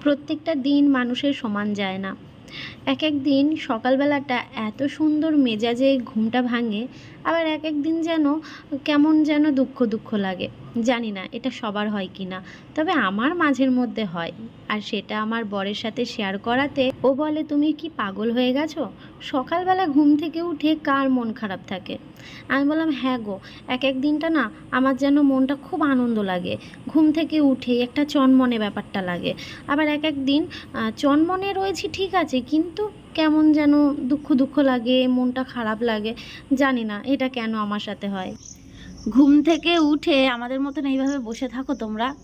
প্রত্যেকটা দিন মানুষের সমান যায় না। এক এক দিন সকালবেলাটা এত সুন্দর মেজাজে ঘুমটা ভাঙে আবার এক এক দিন যেন কেমন যেন দুঃখ দুঃখ লাগে। জানি না এটা সবার হয় কি না। তবে আমার মাঝের মধ্যে হয়। আর সেটা আমার বরের সাথে শেয়ার করাতে ও বলে, তুমি কি পাগল হয়ে গেছো? সকালবেলা ঘুম থেকে উঠে কার মন খারাপ থাকে? আমি বললাম হ্যাঁ গো এক এক দিনটা না আমার যেন মনটা খুব আনন্দ লাগে। ঘুম থেকে উঠে একটা চনমনে ব্যাপারটা লাগে। আবার এক এক দিন চনমনে রয়েছি ঠিক আছে, কিন্তু কেমন যেন দুঃখ দুঃখ লাগে, মনটা খারাপ লাগে, জানি না এটা কেন আমার সাথে হয়। ঘুম থেকে উঠে আমাদের মতন এইভাবে বসে থাকো তোমরা,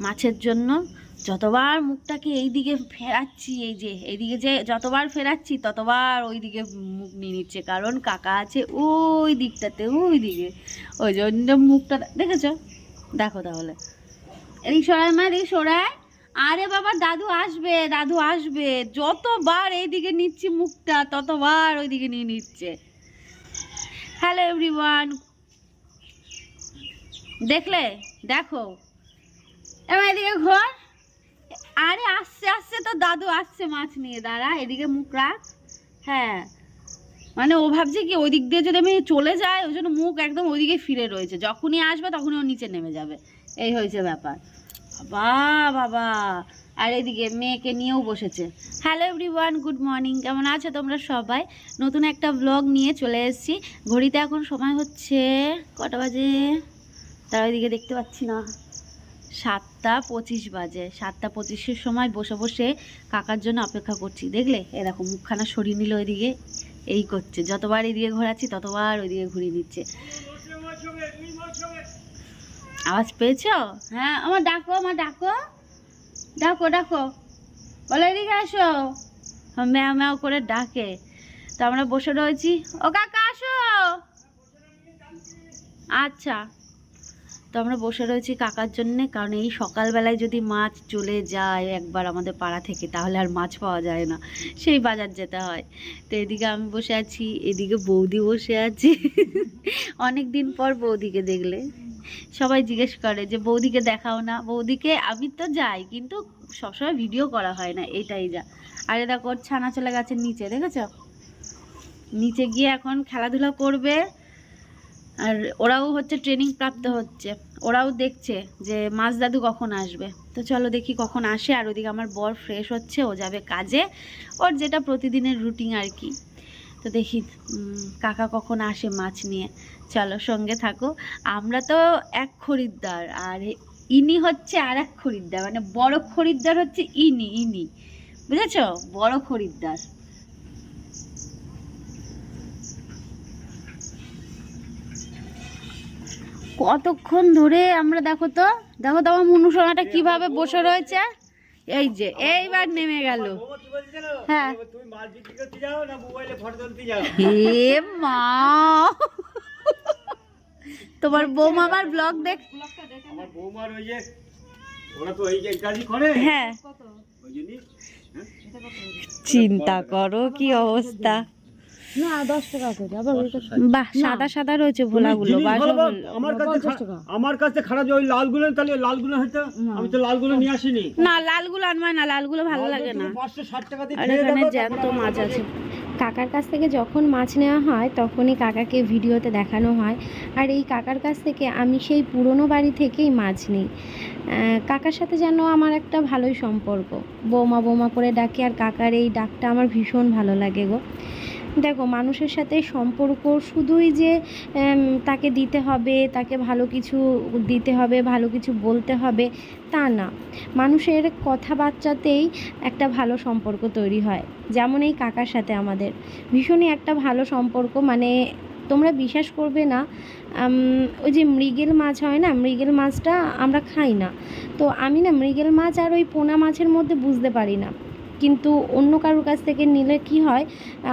মাছের জন্য। যতবার মুখটাকে এই দিকে ফেরাচ্ছি, এই যে, এইদিকে যে যতবার ফেরাচ্ছি, ততবার ওই দিকে মুখ নিয়ে নিচ্ছে, কারণ কাকা আছে ওই দিকটাতে, ওই দিকে। ওই জন্য মুখটা, দেখেছ? দেখো তাহলে। এদিক সরাই মা এদিকে সরাই। আরে বাবা, দাদু আসবে দাদু আসবে। যতবার এইদিকে নিচ্ছি মুখটা, ততবার ওইদিকে নিয়ে নিচ্ছে। হ্যালো এভরিওয়ান দেখলে? দেখো। এবার এদিকে ঘর। আরে আসছে আসছে তো, দাদু আসছে মাছ নিয়ে। দাঁড়া, এদিকে মুখ রাখ। হ্যাঁ। মানে ও ভাবছে কি ওই দিক দিয়ে যদি আমি চলে যাই, ওই জন্য মুখ একদম ওইদিকে ফিরে রয়েছে। যখনই আসবে তখনই ও নিচে নেমে যাবে। এই হয়েছে ব্যাপার। বাবা বাবা। আর এদিকে মেয়েকে নিয়েও বসেছে। হ্যালো এভরিওয়ান গুড মর্নিং কেমন আছো তোমরা সবাই? নতুন একটা ব্লগ নিয়ে চলে এসেছি। ঘড়িতে এখন সময় হচ্ছে কটা বাজে? তার ওইদিকে দেখতে পাচ্ছি না। সাতটা পঁচিশ বাজে। সাতটা পঁচিশের সময় বসে বসে কাকার জন্য অপেক্ষা করছি। দেখলে? এরকম মুখখানা সরিয়ে নিল ওইদিকে এই করছে। যতবার এদিকে ঘোরাচ্ছি, ততবার ওইদিকে ঘুরিয়ে নিচ্ছে। আওয়াজ পেয়েছ? হ্যাঁ আমার ডাকো আমার ডাকো। ডাকো ডাকো। বলে এদিকে আসো। ম্যাও ম্যাও করে ডাকে। তো আমরা বসে রয়েছি। ও কাকা, আসো। আচ্ছা। তো আমরা বসে রয়েছি কাকার জন্যে, কারণ এই সকালবেলায় যদি মাছ চলে যায় একবার আমাদের পাড়া থেকে, তাহলে আর মাছ পাওয়া যায় না। সেই বাজার যেতে হয়। তো এদিকে আমি বসে আছি, এদিকে বৌদি বসে আছে। অনেক দিন পর বৌদিকে দেখলে। সবাই জিজ্ঞেস করে যে, বৌদিকে দেখাও না? বৌদিকে আমি তো যাই, কিন্তু সবসময় ভিডিও করা হয় না, এটাই যা। আরে দেখো ছানা চলে গেছে নিচে, দেখেছ? নিচে গিয়ে এখন খেলাধুলা করবে, আর ওরাও হচ্ছে ট্রেনিং প্রাপ্ত হচ্ছে। ওরাও দেখছে যে মাছ দাদু কখন আসবে? তো চলো দেখি কখন আসে, আর ওদিকে আমার বর ফ্রেশ হচ্ছে, ও যাবে কাজে। ওর যেটা প্রতিদিনের রুটিন আর কি। তো দেখি কাকা কখন আসে মাছ নিয়ে। চলো সঙ্গে থাকো। আমরা তো এক খরিদ্দার, আর ইনি হচ্ছে আর এক খরিদ্দার। মানে বড় খরিদ্দার হচ্ছে ইনি ইনি। বুঝেছ? বড় খরিদ্দার। কতক্ষণ ধরে আমরা, দেখো তো দেখো তো আমার মনুসোনাটা কীভাবে বসে রয়েছে। এই যে এইবার নেমে গেল। হ্যাঁ। হে মা। তোমার বৌমা আমার ব্লগ দেখ আমার বৌমার ওই যে ওরা তো এই কাজই করে। হ্যাঁ? চিন্তা করো কি অবস্থা। না দশ টাকা করে আবার বাহ সাদা সাদা রয়েছে ভোলাগুলো জিনিস বাস ভালো বাবা, আমার কাছে পঞ্চাশ খা- টাকা। আমার কাছে খারাপ ওই লালগুলো তাহলে লালগুলো হয়তো আমি তো লালগুলো নিয়ে আসিনি। না লালগুলো আনবাই না লালগুলো ভালো লাগে না। পাঁচশো ষাট টাকা দিয়ে এখানে জ্যান্ত মাছ আছে। কাকার কাছ থেকে যখন মাছ নেওয়া হয় তখনই কাকাকে ভিডিওতে দেখানো হয়। আর এই কাকার কাছ থেকে আমি সেই পুরনো বাড়ি থেকেই মাছ নিই। কাকার সাথে যেন আমার একটা ভালোই সম্পর্ক। বৌমা বৌমা করে ডাকি আর কাকার এই ডাকটা আমার ভীষণ ভালো লাগে গো। দেখো, মানুষের সাথে সম্পর্ক শুধুই যে তাকে দিতে হবে, তাকে ভালো কিছু দিতে হবে, ভালো কিছু বলতে হবে, তা না। মানুষের কথাবার্তাতেই একটা ভালো সম্পর্ক তৈরি হয়। যেমন এই কাকার সাথে আমাদের। ভীষণই একটা ভালো সম্পর্ক মানে তোমরা বিশ্বাস করবে না ওই যে মৃগেল মাছ হয় না, মৃগেল মাছটা আমরা খাই না। তো আমি না মৃগেল মাছ আর ওই পোনা মাছের মধ্যে বুঝতে পারি না। কিন্তু অন্য কারোর কাছ থেকে নিলে কি হয়?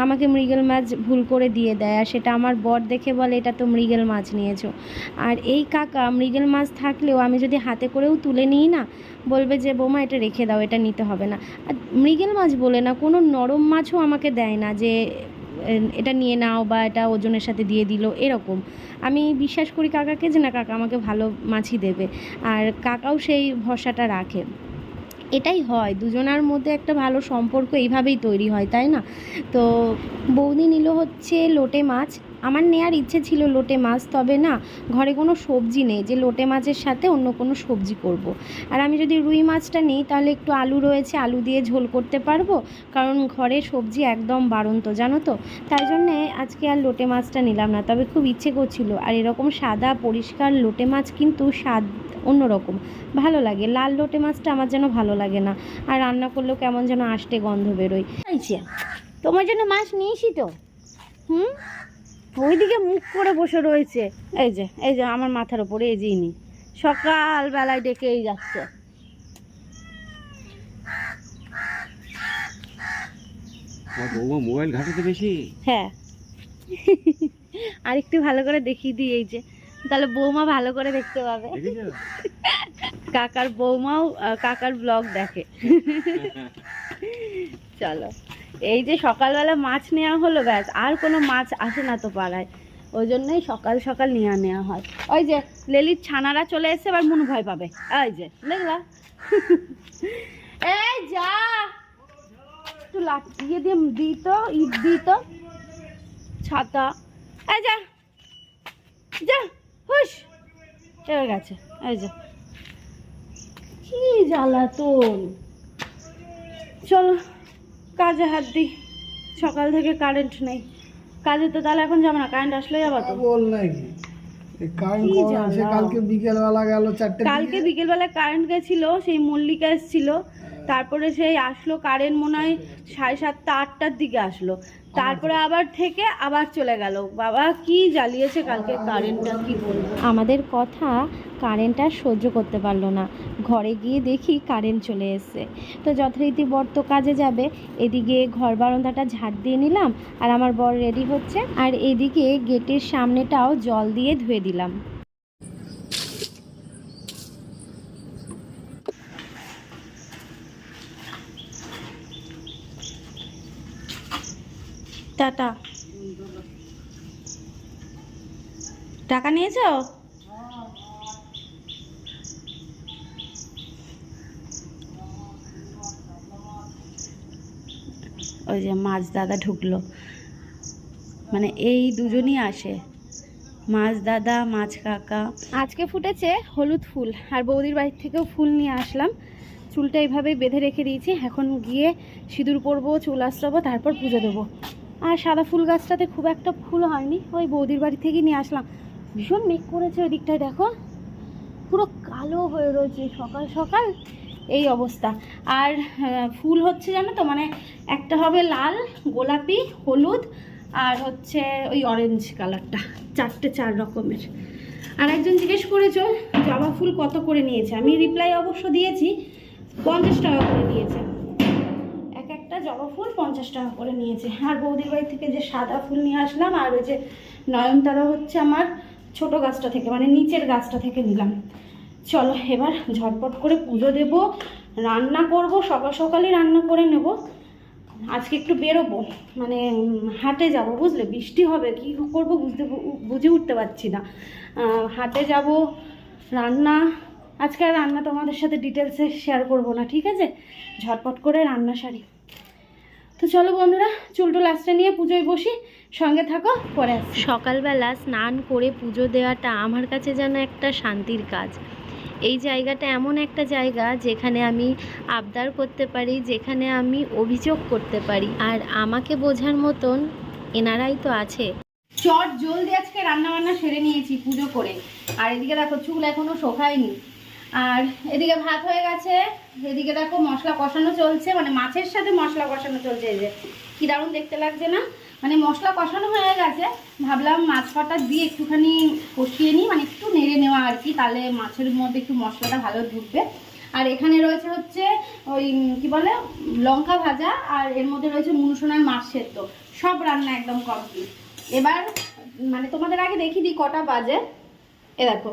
আমাকে মৃগেল মাছ ভুল করে দিয়ে দেয় আর সেটা আমার বর দেখে বলে, এটা তো মৃগেল মাছ নিয়েছো। আর এই কাকা মৃগেল মাছ থাকলেও আমি যদি হাতে করেও তুলে নিই না, বলবে যে, বোমা, এটা রেখে দাও, এটা নিতে হবে না। আর মৃগেল মাছ বলে না, কোনো নরম মাছও আমাকে দেয় না যে এটা নিয়ে নাও বা এটা ওজনের সাথে দিয়ে দিল। এরকম। আমি বিশ্বাস করি কাকাকে যে, না, কাকা আমাকে ভালো মাছই দেবে। আর কাকাও সেই ভরসাটা রাখে। এটাই হয়, দুজনার মধ্যে একটা ভালো সম্পর্ক এইভাবেই তৈরি হয়, তাই না? তো বৌদি নিল হচ্ছে লোটে মাছ আমার নেয়ার ইচ্ছে ছিল লোটে মাছ, তবে না, ঘরে কোনো সবজি নেই। যে লোটে মাছের সাথে অন্য কোনো সবজি করব। আর আমি যদি রুই মাছটা নিই, তাহলে একটু আলু রয়েছে, আলু দিয়ে ঝোল করতে পারব? কারণ ঘরে সবজি একদম বাড়ন্ত, জানো তো? তাই জন্যে আজকে আর লোটে মাছটা নিলাম না। তবে খুব ইচ্ছে করছিল। আর এরকম সাদা, পরিষ্কার লোটে মাছ কিন্তু স্বাদ অন্যরকম। ভালো লাগে। লাল লোটে মাছটা আমার যেন ভালো লাগে না। আর রান্না করলেও কেমন যেন আষ্টে গন্ধ বেরোয়। আইছে তোমার জন্য মাছ নিয়েছি তো। হুম? ওইদিকে মুখ করে বসে রয়েছে। এই যে এই যে আমার মাথার উপরে এই যে ইনি। সকালবেলায় ডেকেই যাচ্ছে। মোবাইল ঘাটাতে বেশি? হ্যাঁ। আর একটু ভালো করে দেখিয়ে দিই এই যে। তাহলে বৌমা ভালো করে দেখতে পাবে। কাকার বৌমাও কাকার ব্লগ দেখে। চলো। এই যে সকালবেলা মাছ নেওয়া হলো, ব্যাস, আর কোনো মাছ আসে না তো পাড়ায়। ওই জন্যই সকাল সকাল নিয়ে নেওয়া হয়। ওই যে লেলির ছানারা চলে এসে এবার মনু ভয় পাবে। ওই যে, দেখলা? এই যা! একটু লাট ইয়ে দিয়ে দিই তো, ইট দিই তো। ছাতা। এই যা যা হুস এবার গেছে। এই যে। কি জ্বালাতন। চলো। কাজে হাত দিই। সকাল থেকে কারেন্ট নেই। কাজে তো তাহলে এখন যাব না কারেন্ট আসলে যাব তো। বল নাকি। কালকে বিকেলবেলা গেল চারটে কালকে বিকেলবেলা কারেন্ট গেছিল সেই মল্লিকা এসেছিল। তারপরে সেই আসলো কারেন্ট মনে হয় সাড়ে সাতটা আটটার দিকে আসলো। তারপরে আবার থেকে আবার চলে গেল। বাবা কি জ্বালিয়েছে কালকে কারেন্টটা কি বলব? আমাদের কথা কারেন্ট আর সহ্য করতে পারল না। ঘরে গিয়ে দেখি কারেন্ট চলে এসছে। তো যথারীতি বর তো কাজে যাবে। এদিকে ঘর বারান্দাটা ঝাড় দিয়ে নিলাম আর আমার বর রেডি হচ্ছে। আর এদিকে গেটের সামনেটাও জল দিয়ে ধুয়ে দিলাম। টাটা। টাকা নিয়েছো? ওই যে মাছ দাদা ঢুকলো। মানে এই দুজনই আসে। মাছ দাদা, মাছ কাকা। আজকে ফুটেছে হলুদ ফুল। আর বৌদির বাড়ির থেকেও ফুল নিয়ে আসলাম। চুলটা এইভাবেই বেঁধে রেখে দিয়েছি। এখন গিয়ে সিঁদুর পরবো, চুল আশ্রাবো তারপর পুজো দেবো। আর সাদা ফুল গাছটাতে খুব একটা ফুল হয়নি। ওই বৌদির বাড়ি থেকেই নিয়ে আসলাম। ভীষণ মেঘ করেছে ওই দিকটায়, দেখো। পুরো কালো হয়ে রয়েছে সকাল সকাল। এই অবস্থা। আর ফুল হচ্ছে জানো তো? মানে একটা হবে লাল, গোলাপি, হলুদ আর হচ্ছে ওই অরেঞ্জ কালারটা চারটে চার রকমের। আর একজন জিজ্ঞেস করেছ, জবা ফুল কত করে নিয়েছে? আমি রিপ্লাই অবশ্য দিয়েছি, পঞ্চাশ টাকা করে নিয়েছে। এক একটা জবা ফুল পঞ্চাশ টাকা করে নিয়েছে। আর বৌদির বাড়ি থেকে যে সাদা ফুল নিয়ে আসলাম, আর ওই যে নয়নতারা হচ্ছে আমার ছোট গাছটা থেকে মানে নিচের গাছটা থেকে নিলাম। চলো এবার ঝটপট করে পুজো দেব, রান্না করব, সকাল সকালই রান্না করে নেব। আজকে একটু বেরোবো। মানে হাটে যাব, বুঝলে? বৃষ্টি হবে, কি করব বুঝতে বুঝে উঠতে পারছি না। হাটে যাব, রান্না, আজকে রান্না তোমাদের সাথে ডিটেলসে শেয়ার করব না, ঠিক আছে? ঝটপট করে রান্না সারি। তো চলো বন্ধুরা চুলটুল আসতে নিয়ে পুজোয় বসি, সঙ্গে থাকো, পরে সকালবেলা স্নান করে পুজো দেওয়াটা আমার কাছে যেন একটা শান্তির কাজ। এই জায়গাটা এমন একটা জায়গা যেখানে আমি আবদার করতে পারি, যেখানে আমি অভিযোগ করতে পারি। আর আমাকে বোঝার মতন এনারাই তো আছে। চট জলদি আজকে রান্না বান্না সেরে নিয়েছি পুজো করে। আর এদিকে দেখো চুল এখনও শোকায়নি। আর এদিকে ভাত হয়ে গেছে। এদিকে দেখো মশলা কষানো চলছে মানে মাছের সাথে মশলা কষানো চলছে এই যে। কি দারুণ দেখতে লাগছে না? মানে মশলা কষানো হয়ে গেছে, ভাবলাম মাছ কটা দিয়ে একটুখানি কষিয়ে নিই মানে একটু নেড়ে নেওয়া আর কি, তাহলে মাছের মধ্যে একটু মশলাটা ভালো ঢুকবে। আর এখানে রয়েছে হচ্ছে ওই, কি বলে, লঙ্কা ভাজা, আর এর মধ্যে রয়েছে মুনসোনার মাছ সেদ্ধ। সব রান্না একদম কমপ্লিট এবার মানে তোমাদের আগে দেখি দিই কটা বাজে। এ দেখো।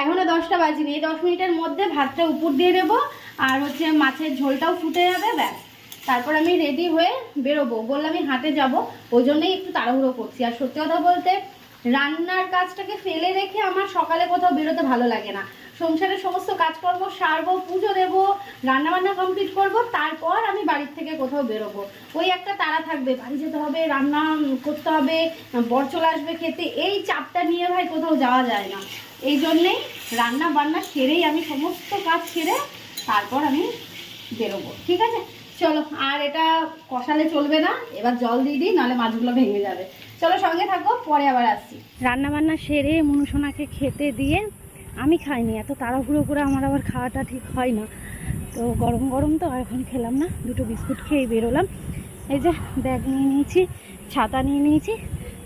এখনও দশটা বাজিনি। এই দশ মিনিটের মধ্যে ভাতটা উপর দিয়ে দেবো, আর হচ্ছে মাছের ঝোলটাও ফুটে যাবে, ব্যাস। তারপর আমি রেডি হয়ে বেরোবো। বললাম আমি হাটে যাব, ওই জন্যই একটু তাড়াহুড়ো করছি। আর সত্যি কথা বলতে, রান্নার কাজটাকে ফেলে রেখে আমার সকালে কোথাও বেরোতে ভালো লাগে না। সংসারের সমস্ত কাজকর্ম সারবো, পুজো দেবো, রান্নাবান্না কমপ্লিট করব, তারপর আমি বাড়ির থেকে কোথাও বেরোবো। ওই একটা তাড়া থাকবে, বাড়ি যেতে হবে, রান্না করতে হবে, বর চলে আসবে খেতে, এই চাপটা নিয়ে ভাই কোথাও যাওয়া যায় না। এই জন্যেই রান্না বান্না সেরেই আমি সমস্ত কাজ সেরে তারপর আমি বেরোবো, ঠিক আছে? চলো, আর এটা কষালে চলবে না, এবার জল দিয়ে দিই, নাহলে মাছগুলো ভেঙে যাবে। চলো, সঙ্গে থাকো, পরে আবার আসছি। রান্না বান্না সেরে মনুসোনাকে খেতে দিয়ে আমি খাইনি, এত তাড়াহুড়ো করে আমার আবার খাওয়াটা ঠিক হয় না। তো গরম গরম তো এখন খেলাম না, দুটো বিস্কুট খেয়ে বেরোলাম। এই যে ব্যাগ নিয়ে নিয়েছি, ছাতা নিয়ে নিয়েছি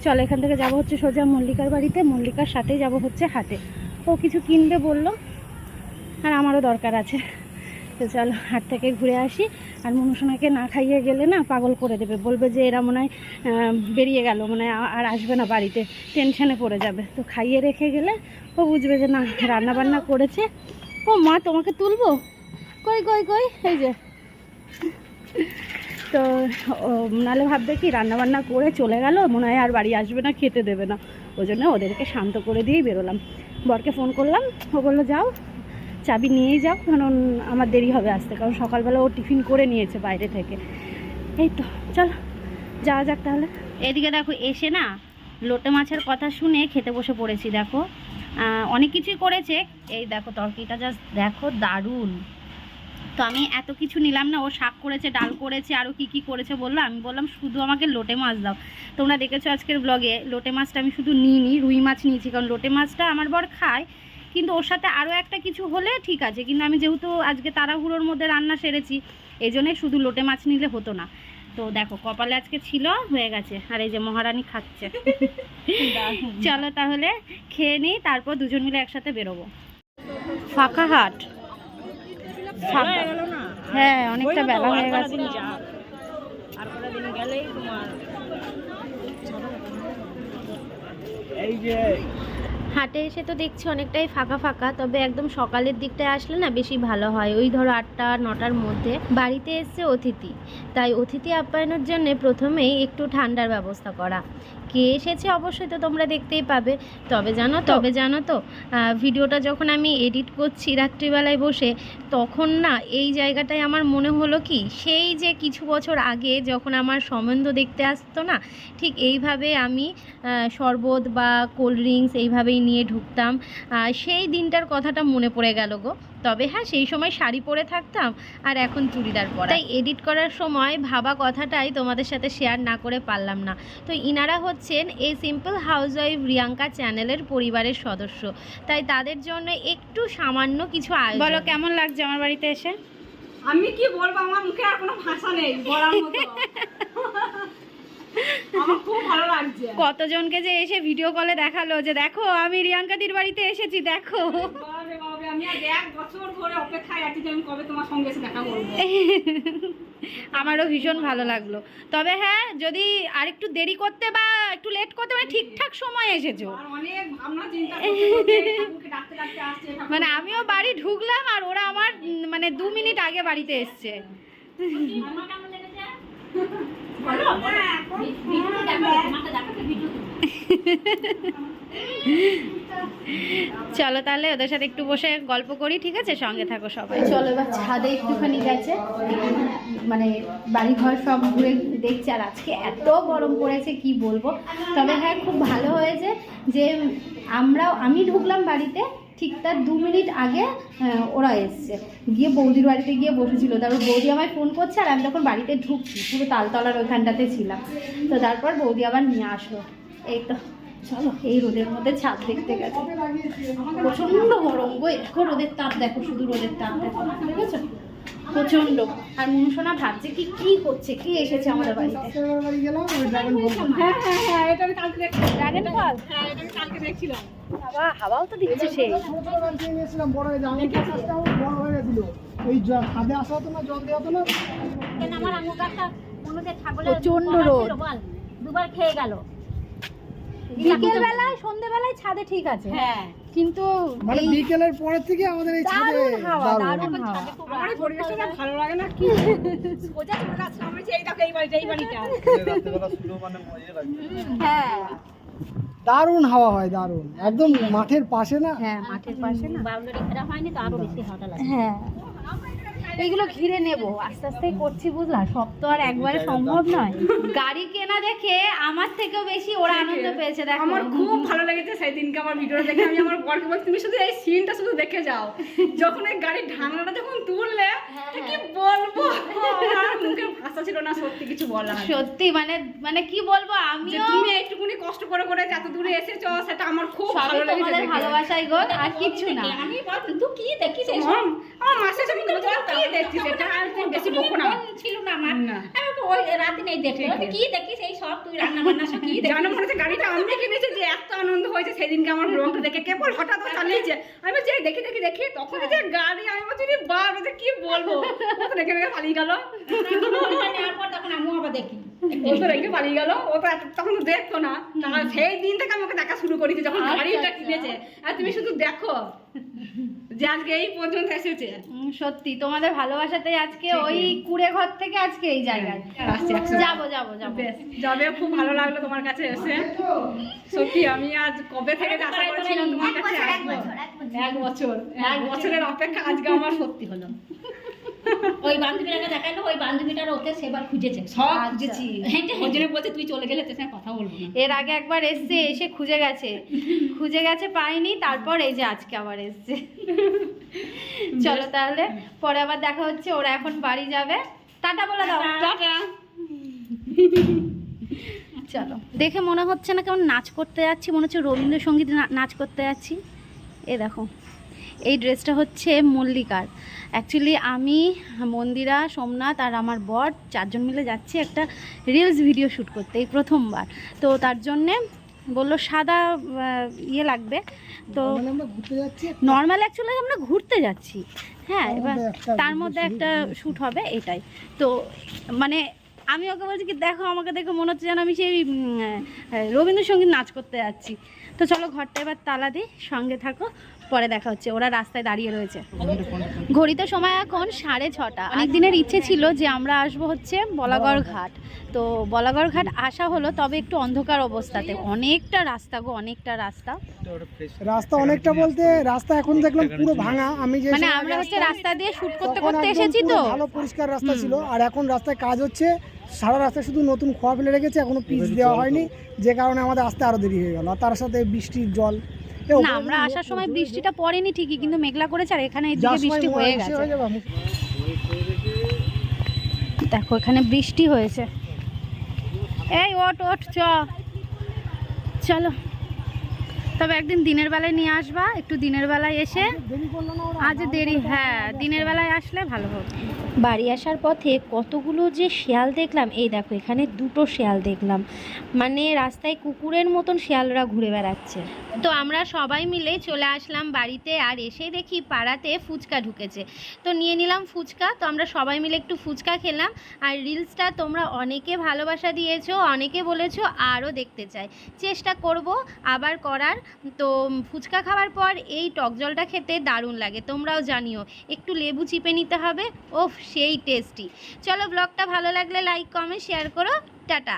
চল এখান থেকে যাব হচ্ছে সোজা মল্লিকার বাড়িতে, মল্লিকার সাথে যাব হচ্ছে হাটে। ও কিছু কিনবে বলল, আর আমারও দরকার আছে। তো চলো হাট থেকে ঘুরে আসি, আর মনুসোনাকে না খাইয়ে গেলে না পাগল করে দেবে। বলবে যে এরা মনে হয় বেরিয়ে গেল মানে আর আসবে না বাড়িতে, টেনশনে পড়ে যাবে। তো খাইয়ে রেখে গেলে ও বুঝবে যে না রান্না বান্না করেছে। ও মা, তোমাকে তুলবো? কই কই কই? এই যে। তো নাহলে ভাববে কি রান্নাবান্না করে চলে গেল, মনে হয় আর বাড়ি আসবে না, খেতে দেবে না। ওই জন্য ওদেরকে শান্ত করে দিয়েই বেরোলাম। বরকে ফোন করলাম, ও বলল, যাও, চাবি নিয়েই যাও, কারণ আমার দেরি হবে আসতে, কারণ সকালবেলা ও টিফিন করে নিয়েছে বাইরে থেকে। এই তো, চল, যাওয়া যাক তাহলে। এদিকে দেখো, এসে না লোটে মাছের কথা শুনে খেতে বসে পড়েছি, দেখো। অনেক কিছুই করেছে, এই দেখো তরকারিটা জাস্ট দেখো, দারুণ। তো আমি এত কিছু নিলাম না ও শাক করেছে ডাল করেছে আরও কি কি করেছে বলল। আমি বললাম শুধু আমাকে লোটে মাছ দাও। তোমরা দেখেছ আজকের ব্লগে লোটে মাছটা আমি শুধু নিইনি রুই মাছ নিয়েছি কারণ লোটে মাছটা আমার বর খায়। কিন্তু ওর সাথে আরও একটা কিছু হলে ঠিক আছে কিন্তু আমি যেহেতু আজকে তাড়াহুড়োর মধ্যে রান্না সেরেছি এই জন্যে শুধু লোটে মাছ নিলে হতো না। তো দেখো কপালে আজকে ছিল হয়ে গেছে। আর এই যে মহারানী খাচ্ছে। চলো তাহলে খেয়ে নিই তারপর দুজন মিলে একসাথে বেরোবো। ফাঁকা হাট। ফাঁকা হ্যাঁ অনেকটা বেলা হয়ে গেছে। এই যে হাটে এসে তো দেখছি অনেকটাই ফাঁকা ফাঁকা তবে একদম সকালের দিকটায় আসলে না বেশি ভালো হয়। ওই ধরো আটটা নটার মধ্যে বাড়িতে এসছে অতিথি। তাই অতিথি আপ্যায়নের জন্য প্রথমেই একটু ঠান্ডার ব্যবস্থা করা। কে এসেছে অবশ্যই তো তোমরা দেখতেই পাবে। তবে জানো তবে জানো তো ভিডিওটা যখন আমি এডিট করছি রাত্রিবেলায় বসে, তখন না এই জায়গাটায় আমার মনে হলো কি, সেই যে কিছু বছর আগে যখন আমার সম্বন্ধ দেখতে আসতো না, ঠিক এইভাবে আমি শরবত বা কোল্ড ড্রিঙ্কস এইভাবেই নিয়ে ঢুকতাম। সেই দিনটার কথাটা মনে পড়ে গেল গো। তবে হ্যাঁ সেই সময় শাড়ি পরে থাকতাম আর এখন চুড়িদার পরা। তাই এডিট করার সময় ভাবা কথাটাই তোমাদের সাথে শেয়ার না করে পারলাম না। তো ইনারা হচ্ছেন এই সিম্পল হাউসওয়াইফ রিয়াঙ্কা চ্যানেলের পরিবারের সদস্য। তাই তাদের জন্য একটু সামান্য কিছু আয়োজন। বলো কেমন লাগছে আমার বাড়িতে এসে? আমি কি বলব আমার মুখে আর কোনো ভাষা নেই বলার মতো। আমার খুব ভালো লাগছে। কতজনকে যে এসে ভিডিও কলে দেখাল যে দেখো আমি রিয়াঙ্কাদির বাড়িতে এসেছি দেখো আমি আজ এক বছর ধরে অপেক্ষায় আছি যে আমি কবে তোমার সঙ্গে এসে দেখা করব? আমারও ভীষণ ভালো লাগল। তবে হ্যাঁ যদি আরেকটু দেরি করতে বা একটু লেট করতে মানে ঠিকঠাক সময় এসেছ। আর মানে আমিও বাড়ি ঢুকলাম আর ওরা আমার মানে দু মিনিট আগে বাড়িতে এসছে। ভিডিও চলো তাহলে ওদের সাথে একটু বসে গল্প করি, ঠিক আছে? সঙ্গে থাকো সবাই। চলো এবার ছাদে একটুখানি গেছে। মানে বাড়ি ঘর সব ঘুরে দেখছে, আর আজকে এত গরম পড়েছে, কি বলব? তবে হ্যাঁ খুব ভালো হয়েছে যে আমরাও, আমি ঢুকলাম বাড়িতে, ঠিক তার দু মিনিট আগে ওরা এসছে। গিয়ে বৌদির বাড়িতে গিয়ে বসেছিল। তারপর বৌদি আমায় ফোন করছে, আর আমি তখন বাড়িতে ঢুকছি, পুরো তালতলার ওইখানটাতে ছিলাম। তো তারপর বৌদি আবার নিয়ে আসলো। এই তো। চলো এই রোদের মধ্যে ছাদ দেখতে গেছে। প্রচণ্ড গরম গো দেখো রোদের তাপ দেখো শুধু রোদের তাপ দেখো দেখেছ? প্রচণ্ড আর মনুষণা ভাবছে কি কি করছে কি এসেছে আমাদের বাড়িতে? হ্যাঁ হ্যাঁ হ্যাঁ এটা আমি কালকে দেখছিলাম। ড্রাগন ফল হ্যাঁ এটা আমি কালকে দেখছিলাম। বাবা হাওয়াও তো দিচ্ছে সেই ছোট ছোট গাছ বড় হয়ে বড় হয়ে গেছিল। ওই আসা হতো না জল দেওয়া হতো না। আমার গাছটা ছাগলের প্রচণ্ড রোদ। দুবার খেয়ে গেল। বিকেল বেলায় সন্ধ্যেবেলায় ছাদে ঠিক আছে। হ্যাঁ। কিন্তু মানে বিকেলের পরের থেকে আমাদের এই ছাদে দারুণ হাওয়া দারুণ। হাওয়া। আমার পরিবেশটা ভালো লাগে না কি? সোজা চলে যাচ্ছে আমরা যে এই দেখো এই বাড়িটা। এই বাড়িটা হ্যাঁ। দারুণ হাওয়া হয় দারুণ। একদম মাঠের পাশে না? হ্যাঁ মাঠের পাশে না। বাউন্ডারি ঘেরা হয়নি তো আরও বেশি লাগে হ্যাঁ। এইগুলো ঘিরে নেব। আস্তে আস্তে করছি বুঝলা? সব তো আর একবারে সম্ভব নয়। গাড়ি কেনা দেখে আমার থেকেও বেশি ওরা আনন্দ পেয়েছে দেখো। আমার খুব ভালো লেগেছে সেই দিনকে আমার ভিডিও দেখে। আমি আমার বরকে বলছি তুমি শুধু এই সিনটা শুধু দেখে যাও। যখন এই গাড়ির ঢাকনাটা যখন তুললে কি বলব? মুখে ভাষা ছিল না সত্যি কিছু বলার। সত্যি মানে মানে কি বলব আমিও তুমি এইটুকুনি কষ্ট করে করে যত দূরে এসেছ সেটা আমার খুব ভালো লেগেছে ভালোবাসাই গো আর কিচ্ছু না। আমি বল তুই কি দেখিস আমার মাসে যখন কি দেখছিস এটা আর তুই বেশি বকো না ছিল না আমার আমি তো ওই রাতে নেই দেখতে। কি দেখিস? এই সব তুই রান্না বান্না সব কি দেখিস? জানো মনে হচ্ছে গাড়িটা আমি কিনেছি যে এত আনন্দ হয়েছে সেদিনকে আমার ব্লগটা দেখে। কেবল হঠাৎ ও চালিয়েছে। আমি এই দেখি দেখি দেখি। তখন যে গাড়ি আমি বলছি রে বাপ এটা কি বলব? ও তো রেখে রেখে পালিয়ে গেল। তখন আমিও আবার দেখি। ও তো রেখে পালিয়ে গেল। ও তো এত- তখন দেখতো না। সেই দিন থেকে আমাকে দেখা শুরু করেছি যখন গাড়িটা কিনেছে। আর তুমি শুধু দেখো। যে আজকে এই পর্যন্ত এসেছে। সত্যি তোমাদের ভালোবাসাতেই আজকে ওই কুড়ে ঘর থেকে আজকে এই জায়গায়। আসছি একসাথে। যাব যাব যাব। যাবে খুব ভালো লাগল তোমার কাছে এসে। সত্যি আমি আজ কবে থেকে আশা করেছিলাম তোমার কাছে এক বছর এক বছরের অপেক্ষা আজকে আমার সত্যি হলো। ওই বান্ধবীটাকে দেখাইলো ওই বান্ধবীটার ওকে সেবার খুঁজেছে। সব আচ্ছা। খুঁজেছি। ওই জন্য বলছে তুই চলে গেলে তোর কথা বলব এর আগে একবার এসছে এসে খুঁজে গেছে। খুঁজে গেছে পাইনি তারপর এই যে আজকে আবার এসছে। চলো তাহলে পরে আবার দেখা হচ্ছে ওরা এখন বাড়ি যাবে। টাটা বলে দাও। টাটা। চলো। দেখে মনে হচ্ছে না কেমন নাচ করতে যাচ্ছি মনে হচ্ছে রবীন্দ্রসঙ্গীত না- নাচ করতে যাচ্ছি। এ দেখো। এই ড্রেসটা হচ্ছে মল্লিকার। অ্যাকচুয়ালি আমি মন্দিরা সোমনাথ আর আমার বর চারজন মিলে যাচ্ছি একটা রিলস ভিডিও শ্যুট করতে এই প্রথমবার। তো তার জন্যে বলল সাদা ইয়ে লাগবে। তো আমরা ঘুরতে যাচ্ছি নর্মাল অ্যাকচুয়ালি আমরা ঘুরতে যাচ্ছি। হ্যাঁ এবার তার মধ্যে একটা শ্যুট হবে এটাই। তো মানে আমি ওকে বলছি কি দেখো আমাকে দেখে মনে হচ্ছে যেন আমি সেই রবীন্দ্রসঙ্গীত নাচ করতে যাচ্ছি। তো চলো ঘরটা এবার তালা দিই সঙ্গে থাকো। পরে দেখা হচ্ছে। ওরা রাস্তায় দাঁড়িয়ে রয়েছে। ঘড়িতে সময় এখন সাড়ে ছটা। অনেক দিনের ইচ্ছে ছিল যে আমরা আসব হচ্ছে বলাগড় ঘাট। তো বলাগড় ঘাট আসা হলো তবে একটু অন্ধকার অবস্থাতে। অনেকটা রাস্তা গো অনেকটা রাস্তা। রাস্তা অনেকটা বলতে রাস্তা এখন দেখলাম পুরো ভাঙা। আমি যে মানে আমরা হচ্ছে রাস্তা দিয়ে শুট করতে করতে এসেছি তো। ভালো পরিষ্কার রাস্তা ছিল। আর এখন রাস্তায় কাজ হচ্ছে। সারা রাস্তায় শুধু নতুন খোয়া ফেলে রেখেছে এখনও পিচ দেওয়া হয়নি। যে কারণে আমাদের আসতে আরও দেরি হয়ে গেল। আর তার সাথে বৃষ্টির জল না আমরা আসার সময় বৃষ্টিটা পড়েনি ঠিকই কিন্তু মেঘলা করেছে আর এখানে এদিকে বৃষ্টি হয়ে গেছে। দেখো এখানে বৃষ্টি হয়েছে। এই ওট ওট চ। চলো। তবে একদিন দিনের বেলায় নিয়ে আসবা একটু দিনের বেলায় এসে আজ দেরি হ্যাঁ দিনের বেলায় আসলে ভালো হবে। বাড়ি আসার পথে কতগুলো যে শিয়াল দেখলাম, এই দেখো এখানে দুটো শিয়াল দেখলাম। মানে রাস্তায় কুকুরের মতন শিয়ালরা ঘুরে বেড়াচ্ছে। তো আমরা সবাই মিলে চলে আসলাম বাড়িতে আর এসে দেখি পাড়াতে ফুচকা ঢুকেছে। তো নিয়ে নিলাম ফুচকা, তো আমরা সবাই মিলে একটু ফুচকা খেলাম। আর রিলসটা তোমরা অনেকে ভালোবাসা দিয়েছ, অনেকে বলেছ আরও দেখতে চাই। চেষ্টা করব আবার করার। তো ফুচকা খাওয়ার পর এই টক জলটা খেতে দারুণ লাগে, তোমরাও জানিও। একটু লেবু চিপে নিতে হবে, ওফ সেই টেস্টি চলো ব্লগটা ভালো লাগলে লাইক কমেন্ট শেয়ার করো। টাটা।